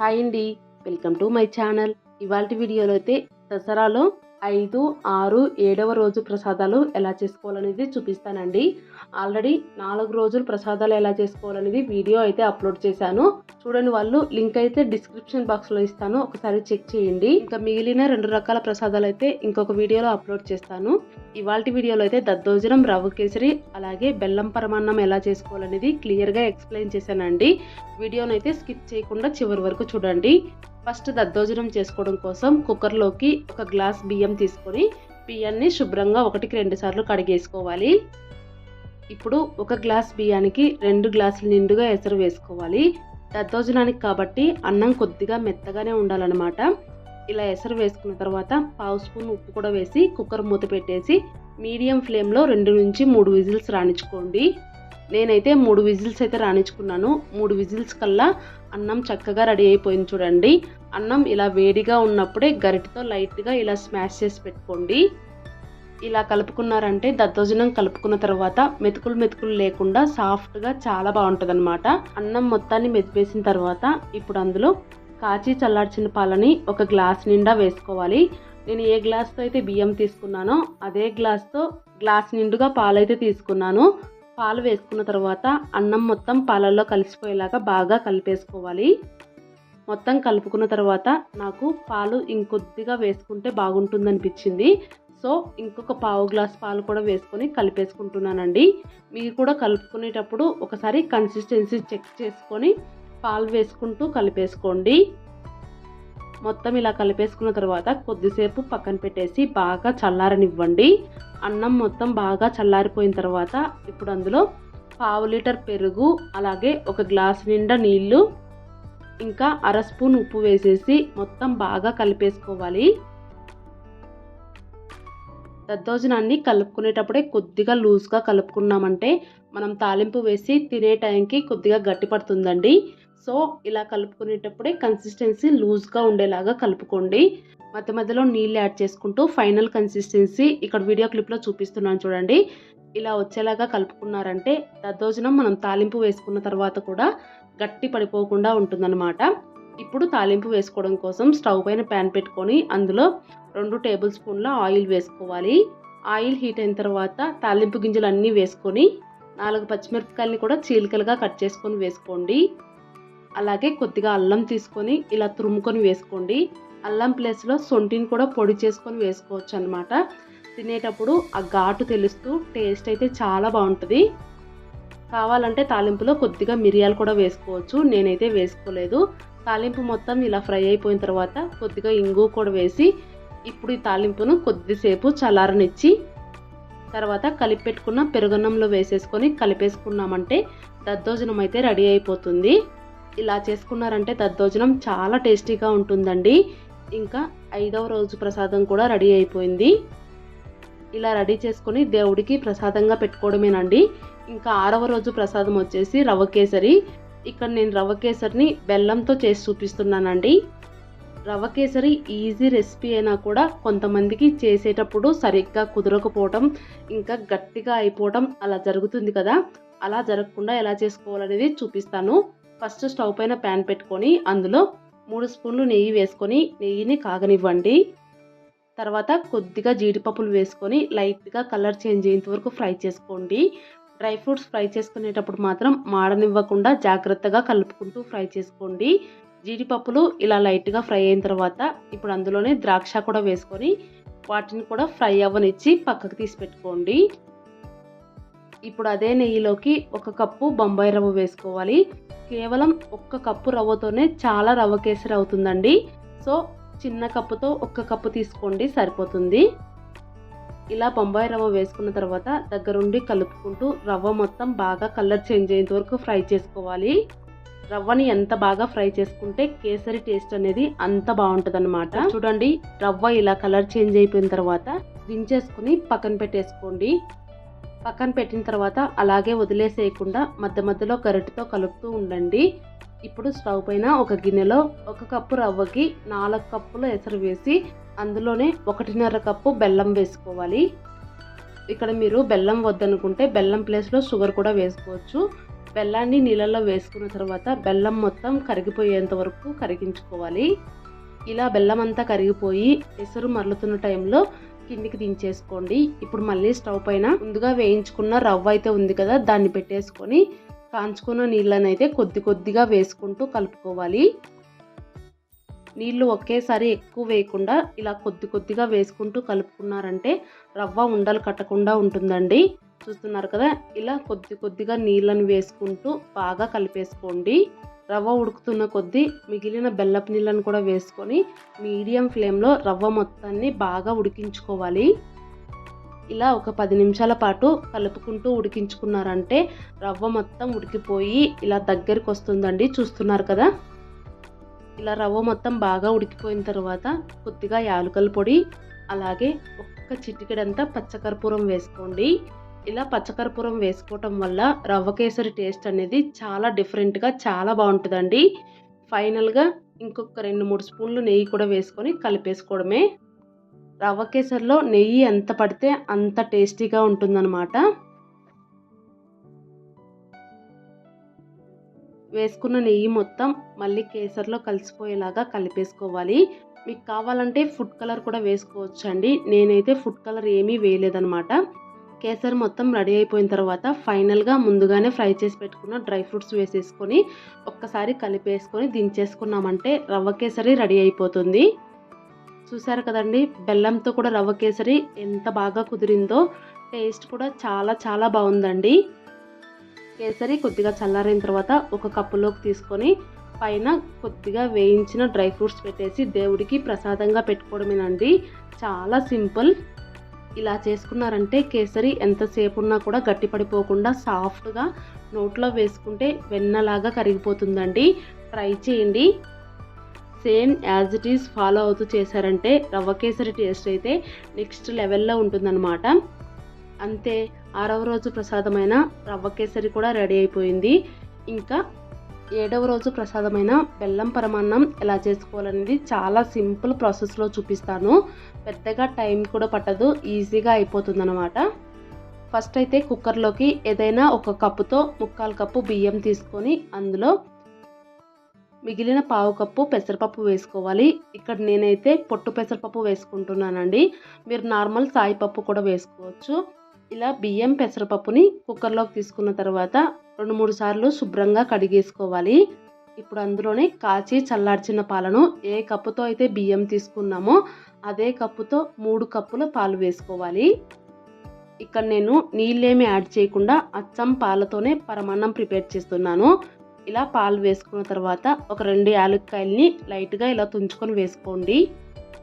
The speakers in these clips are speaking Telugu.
హాయ్ అండి. Welcome to my channel. ఇవాళ వీడియోలో అయితే దసరాలో ఐదు ఆరు ఏడవ రోజు ప్రసాదాలు ఎలా చేసుకోవాలనేది చూపిస్తానండి. ఆల్రెడీ నాలుగు రోజులు ప్రసాదాలు ఎలా చేసుకోవాలనేది వీడియో అయితే అప్లోడ్ చేశాను. చూడని వాళ్ళు లింక్ అయితే డిస్క్రిప్షన్ బాక్స్లో ఇస్తాను. ఒకసారి చెక్ చేయండి. ఇంకా మిగిలిన రెండు రకాల ప్రసాదాలు అయితే ఇంకొక వీడియోలో అప్లోడ్ చేస్తాను. ఇవాళ వీడియోలో అయితే దద్దోజనం రవ్వ కేసరి అలాగే బెల్లం పరమాన్నం ఎలా చేసుకోవాలనేది క్లియర్గా ఎక్స్ప్లెయిన్ చేశానండి. వీడియోనైతే అయితే స్కిప్ చేయకుండా చివరి వరకు చూడండి. ఫస్ట్ దద్దోజనం చేసుకోవడం కోసం కుక్కర్లోకి ఒక గ్లాస్ బియ్యం తీసుకొని బియ్యాన్ని శుభ్రంగా ఒకటికి రెండు సార్లు కడిగేసుకోవాలి. ఇప్పుడు ఒక గ్లాస్ బియ్యానికి రెండు గ్లాసులు నిండుగా ఎసరు వేసుకోవాలి. దద్దోజనానికి కాబట్టి అన్నం కొద్దిగా మెత్తగానే ఉండాలన్నమాట. ఇలా ఎసరు వేసుకున్న తర్వాత పావు స్పూన్ ఉప్పు కూడా వేసి కుక్కర్ మూత పెట్టేసి మీడియం ఫ్లేమ్లో రెండు నుంచి మూడు విజిల్స్ రాణించుకోండి. నేనైతే మూడు విజిల్స్ అయితే రాణించుకున్నాను. మూడు విజిల్స్ కల్లా అన్నం చక్కగా రెడీ అయిపోయింది చూడండి. అన్నం ఇలా వేడిగా ఉన్నప్పుడే గరిటతో లైట్గా ఇలా స్మాష్ చేసి పెట్టుకోండి. ఇలా కలుపుకున్నారంటే దద్దోజనం కలుపుకున్న తర్వాత మెతుకులు మెతుకులు లేకుండా సాఫ్ట్గా చాలా బాగుంటుంది అనమాట అన్నం మొత్తాన్ని మెతిపేసిన తర్వాత ఇప్పుడు అందులో కాచి చల్లార్చిన పాలని ఒక గ్లాస్ నిండా వేసుకోవాలి. నేను ఏ గ్లాస్తో అయితే బియ్యం తీసుకున్నానో అదే గ్లాస్తో గ్లాస్ నిండుగా పాలైతే తీసుకున్నాను. పాలు వేసుకున్న తర్వాత అన్నం మొత్తం పాలల్లో కలిసిపోయేలాగా బాగా కలిపేసుకోవాలి. మొత్తం కలుపుకున్న తర్వాత నాకు పాలు ఇంకొద్దిగా వేసుకుంటే బాగుంటుందనిపించింది. సో ఇంకొక పావు గ్లాస్ పాలు కూడా వేసుకొని కలిపేసుకుంటున్నానండి. మీరు కూడా కలుపుకునేటప్పుడు ఒకసారి కన్సిస్టెన్సీ చెక్ చేసుకొని పాలు వేసుకుంటూ కలిపేసుకోండి. మొత్తం ఇలా కలిపేసుకున్న తర్వాత కొద్దిసేపు పక్కన పెట్టేసి బాగా చల్లారనివ్వండి. అన్నం మొత్తం బాగా చల్లారిపోయిన తర్వాత ఇప్పుడు అందులో పావు లీటర్ పెరుగు అలాగే ఒక గ్లాస్ నిండా నీళ్ళు ఇంకా అర స్పూన్ ఉప్పు వేసేసి మొత్తం బాగా కలిపేసుకోవాలి. దద్దోజనాన్ని కలుపుకునేటప్పుడే కొద్దిగా లూజ్గా కలుపుకున్నామంటే మనం తాలింపు వేసి తినే టైంకి కొద్దిగా గట్టి పడుతుందండి సో ఇలా కలుపుకునేటప్పుడే కన్సిస్టెన్సీ లూజ్గా ఉండేలాగా కలుపుకోండి. మధ్య మధ్యలో నీళ్ళు యాడ్ చేసుకుంటూ ఫైనల్ కన్సిస్టెన్సీ ఇక్కడ వీడియో క్లిప్లో చూపిస్తున్నాను చూడండి. ఇలా వచ్చేలాగా కలుపుకున్నారంటే దద్దోజనం మనం తాలింపు వేసుకున్న తర్వాత కూడా గట్టి పడిపోకుండా ఉంటుందన్నమాట. ఇప్పుడు తాలింపు వేసుకోవడం కోసం స్టవ్ పైన ప్యాన్ పెట్టుకొని అందులో రెండు టేబుల్ స్పూన్ల ఆయిల్ వేసుకోవాలి. ఆయిల్ హీట్ అయిన తర్వాత తాలింపు గింజలు అన్నీ వేసుకొని నాలుగు పచ్చిమిరపకాయలని కూడా చీలికలుగా కట్ చేసుకొని వేసుకోండి. అలాగే కొద్దిగా అల్లం తీసుకొని ఇలా తురుముకొని వేసుకోండి. అల్లం ప్లేస్లో సొంటిని కూడా పొడి చేసుకొని వేసుకోవచ్చు అనమాట తినేటప్పుడు ఆ ఘాటు తెలుస్తూ టేస్ట్ అయితే చాలా బాగుంటుంది. కావాలంటే తాలింపులో కొద్దిగా మిరియాలు కూడా వేసుకోవచ్చు. నేనైతే వేసుకోలేదు. తాలింపు మొత్తం ఇలా ఫ్రై అయిపోయిన తర్వాత కొద్దిగా ఇంగు కూడా వేసి ఇప్పుడు ఈ తాలింపును కొద్దిసేపు చల్లారనిచ్చి తర్వాత కలిపి పెట్టుకున్న పెరుగన్నంలో వేసేసుకొని కలిపేసుకున్నామంటే దద్దోజనం అయితే రెడీ అయిపోతుంది. ఇలా చేసుకున్నారంటే దద్దోజనం చాలా టేస్టీగా ఉంటుందండి. ఇంకా ఐదవ రోజు ప్రసాదం కూడా రెడీ అయిపోయింది. ఇలా రెడీ చేసుకొని దేవుడికి ప్రసాదంగా పెట్టుకోవడమేనండి. ఇంకా ఆరవ రోజు ప్రసాదం వచ్చేసి రవ్వ కేసరి. ఇక్కడ నేను రవ్వ కేసరిని బెల్లంతో చేసి చూపిస్తున్నానండి. రవ్వ కేసరి ఈజీ రెసిపీ అయినా కూడా కొంతమందికి చేసేటప్పుడు సరిగ్గా కుదరకపోవటం ఇంకా గట్టిగా అయిపోవటం అలా జరుగుతుంది కదా. అలా జరగకుండా ఎలా చేసుకోవాలనేది చూపిస్తాను. ఫస్ట్ స్టవ్ పైన ప్యాన్ పెట్టుకొని అందులో మూడు స్పూన్లు నెయ్యి వేసుకొని నెయ్యిని కాగనివ్వండి. తర్వాత కొద్దిగా జీడిపప్పులు వేసుకొని లైట్గా కలర్ చేంజ్ అయ్యేంత వరకు ఫ్రై చేసుకోండి. డ్రై ఫ్రూట్స్ ఫ్రై చేసుకునేటప్పుడు మాత్రం మాడనివ్వకుండా జాగ్రత్తగా కలుపుకుంటూ ఫ్రై చేసుకోండి. జీడిపప్పులు ఇలా లైట్గా ఫ్రై అయిన తర్వాత ఇప్పుడు అందులోనే ద్రాక్ష కూడా వేసుకొని వాటిని కూడా ఫ్రై అవ్వనిచ్చి పక్కకు తీసి పెట్టుకోండి. ఇప్పుడు అదే నెయ్యిలోకి ఒక కప్పు బొంబాయి రవ్వ వేసుకోవాలి. కేవలం ఒక్క కప్పు రవ్వతోనే చాలా రవ్వ కేసరి అవుతుందండి. సో చిన్న కప్పుతో ఒక్క కప్పు తీసుకోండి సరిపోతుంది. ఇలా బొంబాయి రవ్వ వేసుకున్న తర్వాత దగ్గరుండి కలుపుకుంటూ రవ్వ మొత్తం బాగా కలర్ చేంజ్ అయ్యేంత వరకు ఫ్రై చేసుకోవాలి. రవ్వని ఎంత బాగా ఫ్రై చేసుకుంటే కేసరి టేస్ట్ అనేది అంత బాగుంటుంది అనమాట చూడండి రవ్వ ఇలా కలర్ చేంజ్ అయిపోయిన తర్వాత దించేసుకుని పక్కన పెట్టేసుకోండి. పక్కన పెట్టిన తర్వాత అలాగే వదిలేసేయకుండా మధ్య మధ్యలో గరిటతో కలుపుతూ ఉండండి. ఇప్పుడు స్టవ్ పైన ఒక గిన్నెలో ఒక కప్పు రవ్వకి నాలుగు కప్పులు ఎసరు వేసి అందులోనే ఒకటిన్నర కప్పు బెల్లం వేసుకోవాలి. ఇక్కడ మీరు బెల్లం వద్దనుకుంటే బెల్లం ప్లేస్లో షుగర్ కూడా వేసుకోవచ్చు. బెల్లాన్ని నీళ్ళల్లో వేసుకున్న తర్వాత బెల్లం మొత్తం కరిగిపోయేంత వరకు కరిగించుకోవాలి. ఇలా బెల్లం అంతా కరిగిపోయి ఎసరు మరలుతున్న టైంలో కిందికి దించేసుకోండి. ఇప్పుడు మళ్ళీ స్టవ్ పైన ముందుగా వేయించుకున్న రవ్వ అయితే ఉంది కదా దాన్ని పెట్టేసుకొని కాంచుకున్న నీళ్ళని అయితే కొద్ది కొద్దిగా వేసుకుంటూ కలుపుకోవాలి. నీళ్ళు ఒకేసారి ఎక్కువ వేయకుండా ఇలా కొద్ది కొద్దిగా వేసుకుంటూ కలుపుకున్నారంటే రవ్వ ఉండలు కట్టకుండా ఉంటుందండి. చూస్తున్నారు కదా ఇలా కొద్ది కొద్దిగా నీళ్ళని వేసుకుంటూ బాగా కలిపేసుకోండి. రవ్వ ఉడుకుతున్న కొద్దీ మిగిలిన బెల్లపు నీళ్ళను కూడా వేసుకొని మీడియం ఫ్లేమ్లో రవ్వ మొత్తాన్ని బాగా ఉడికించుకోవాలి. ఇలా ఒక పది నిమిషాల పాటు కలుపుకుంటూ ఉడికించుకున్నారంటే రవ్వ మొత్తం ఉడికిపోయి ఇలా దగ్గరికి వస్తుందండి. చూస్తున్నారు కదా? ఇలా రవ్వ మొత్తం బాగా ఉడికిపోయిన తర్వాత కొద్దిగా యాలకల పొడి అలాగే ఒక్క చిటికెడంతా పచ్చకర్పూరం వేసుకోండి. ఇలా పచ్చకర్పూరం వేసుకోవటం వల్ల రవ్వ కేసరి టేస్ట్ అనేది చాలా డిఫరెంట్గా చాలా బాగుంటుందండి. ఫైనల్గా ఇంకొక రెండు మూడు స్పూన్లు నెయ్యి కూడా వేసుకొని కలిపేసుకోవడమే. రవ్వ కేసరిలో నెయ్యి ఎంత పడితే అంత టేస్టీగా ఉంటుందన్నమాట. వేసుకున్న నెయ్యి మొత్తం మళ్ళీ కేసరిలో కలిసిపోయేలాగా కలిపేసుకోవాలి. మీకు కావాలంటే ఫుడ్ కలర్ కూడా వేసుకోవచ్చు అండి నేనైతే ఫుడ్ కలర్ ఏమీ వేయలేదనమాట కేసరి మొత్తం రెడీ అయిపోయిన తర్వాత ఫైనల్గా ముందుగానే ఫ్రై చేసి పెట్టుకున్న డ్రై ఫ్రూట్స్ వేసేసుకొని ఒక్కసారి కలిపేసుకొని దించేసుకున్నామంటే రవ్వ కేసరి రెడీ అయిపోతుంది. చూసారు కదండి బెల్లంతో కూడా రవ్వ కేసరి ఎంత బాగా కుదిరిందో టేస్ట్ కూడా చాలా చాలా బాగుందండి. కేసరి కొద్దిగా చల్లారిన తర్వాత ఒక కప్పులోకి తీసుకొని పైన కొద్దిగా వేయించిన డ్రై ఫ్రూట్స్ పెట్టేసి దేవుడికి ప్రసాదంగా పెట్టుకోవడమేనండి. చాలా సింపుల్. ఇలా చేసుకున్నారంటే కేసరి ఎంతసేపు ఉన్నా కూడా గట్టిపడిపోకుండా సాఫ్ట్గా నోట్లో వేసుకుంటే వెన్నలాగా కరిగిపోతుందండి. ట్రై చేయండి. Same as it is follow అవుతూ చేశారంటే రవ్వ కేసరి టేస్ట్ అయితే నెక్స్ట్ లెవెల్లో ఉంటుందన్నమాట. అంతే ఆరవ రోజు ప్రసాదమైన రవ్వ కేసరి కూడా రెడీ అయిపోయింది. ఇంకా ఏడవ రోజు ప్రసాదమైన బెల్లం పరమాన్నం ఎలా చేసుకోవాలనేది చాలా సింపుల్ ప్రాసెస్లో చూపిస్తాను. పెద్దగా టైం కూడా పట్టదు ఈజీగా అయిపోతుందన్నమాట. ఫస్ట్ అయితే కుక్కర్లోకి ఏదైనా ఒక కప్పుతో ముక్కాలు కప్పు బియ్యం తీసుకొని అందులో మిగిలిన పావు కప్పు పెసరపప్పు వేసుకోవాలి. ఇక్కడ నేనైతే పొట్టు పెసరపప్పు వేసుకుంటున్నానండి. మీరు నార్మల్ సాయిపప్పు కూడా వేసుకోవచ్చు. ఇలా బియ్యం పెసరపప్పుని కుక్కర్లోకి తీసుకున్న తర్వాత రెండు మూడు సార్లు శుభ్రంగా కడిగేసుకోవాలి. ఇప్పుడు అందులోనే కాచి చల్లార్చిన పాలను ఏ కప్పుతో అయితే బియ్యం తీసుకున్నామో అదే కప్పుతో మూడు కప్పుల పాలు వేసుకోవాలి. ఇక్కడ నేను నీళ్ళేమి యాడ్ చేయకుండా అచ్చం పాలతోనే పరమాన్నం ప్రిపేర్ చేస్తున్నాను. ఇలా పాలు వేసుకున్న తర్వాత ఒక రెండు యాలక్కాయల్ని లైట్గా ఇలా తుంచుకొని వేసుకోండి.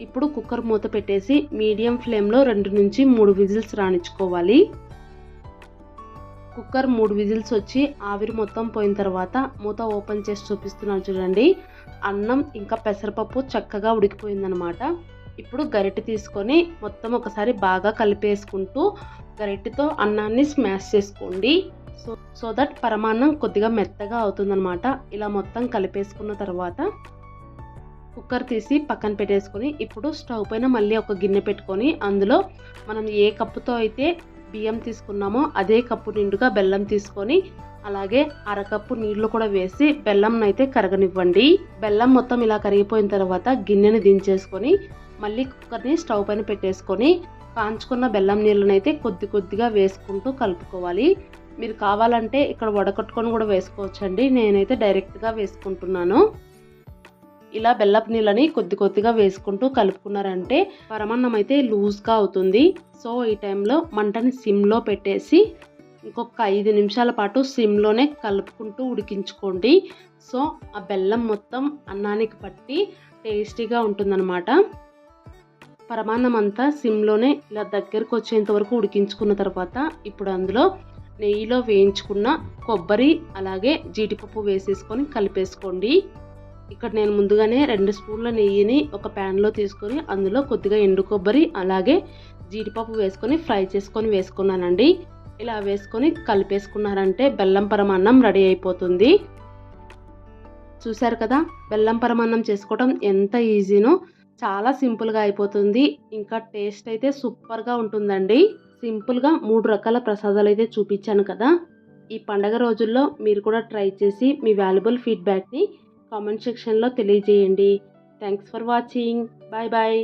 ఇప్పుడు కుక్కర్ మూత పెట్టేసి మీడియం ఫ్లేమ్లో రెండు నుంచి మూడు విజిల్స్ రాణించుకోవాలి. కుక్కర్ మూడు విజిల్స్ వచ్చి ఆవిరి మొత్తం పోయిన తర్వాత మూత ఓపెన్ చేసి చూపిస్తున్నాను చూడండి. అన్నం ఇంకా పెసరపప్పు చక్కగా ఉడికిపోయిందనమాట. ఇప్పుడు గరిటె తీసుకొని మొత్తం ఒకసారి బాగా కలిపేసుకుంటూ గరిటెతో అన్నాన్ని స్మాష్ చేసుకోండి. సో సో దట్ పరమాన్నం కొద్దిగా మెత్తగా అవుతుందనమాట. ఇలా మొత్తం కలిపేసుకున్న తర్వాత కుక్కర్ తీసి పక్కన పెట్టేసుకొని ఇప్పుడు స్టవ్ పైన మళ్ళీ ఒక గిన్నె పెట్టుకొని అందులో మనం ఏ కప్పుతో అయితే బియ్యం తీసుకున్నామో అదే కప్పు నిండుగా బెల్లం తీసుకొని అలాగే అరకప్పు నీళ్ళు కూడా వేసి బెల్లం అయితే కరగనివ్వండి. బెల్లం మొత్తం ఇలా కరిగిపోయిన తర్వాత గిన్నెని దించేసుకొని మళ్ళీ కుక్కర్ని స్టవ్ పైన పెట్టేసుకొని కాంచుకున్న బెల్లం నీళ్ళని అయితే కొద్ది కొద్దిగా వేసుకుంటూ కలుపుకోవాలి. మీరు కావాలంటే ఇక్కడ వడకట్టుకొని కూడా వేసుకోవచ్చండి. నేనైతే డైరెక్ట్గా వేసుకుంటున్నాను. ఇలా బెల్లపు నీళ్ళని కొద్ది కొద్దిగా వేసుకుంటూ కలుపుకున్నారంటే పరమాన్నం అయితే లూజ్గా అవుతుంది. సో ఈ టైంలో మంటని సిమ్లో పెట్టేసి ఇంకొక ఐదు నిమిషాల పాటు సిమ్లోనే కలుపుకుంటూ ఉడికించుకోండి. సో ఆ బెల్లం మొత్తం అన్నానికి పట్టి టేస్టీగా ఉంటుందన్నమాట. పరమాన్నం అంతా సిమ్లోనే ఇలా దగ్గరకు వచ్చేంత వరకు ఉడికించుకున్న తర్వాత ఇప్పుడు అందులో నెయ్యిలో వేయించుకున్న కొబ్బరి అలాగే జీడిపప్పు వేసేసుకొని కలిపేసుకోండి. ఇక్కడ నేను ముందుగానే రెండు స్పూన్ల నెయ్యిని ఒక ప్యాన్లో తీసుకొని అందులో కొద్దిగా ఎండు కొబ్బరి అలాగే జీడిపప్పు వేసుకొని ఫ్రై చేసుకొని వేసుకున్నానండి. ఇలా వేసుకొని కలిపేసుకున్నారంటే బెల్లం పరమాన్నం రెడీ అయిపోతుంది. చూశారు కదా బెల్లం పరమాన్నం చేసుకోవడం ఎంత ఈజీనో చాలా సింపుల్గా అయిపోతుంది. ఇంకా టేస్ట్ అయితే సూపర్గా ఉంటుందండి. సింపుల్గా మూడు రకాల ప్రసాదాలు అయితే చూపించాను కదా. ఈ పండగ రోజుల్లో మీరు కూడా ట్రై చేసి మీ వాల్యుబుల్ ఫీడ్బ్యాక్ని కామెంట్ సెక్షన్లో తెలియజేయండి. Thanks for watching bye bye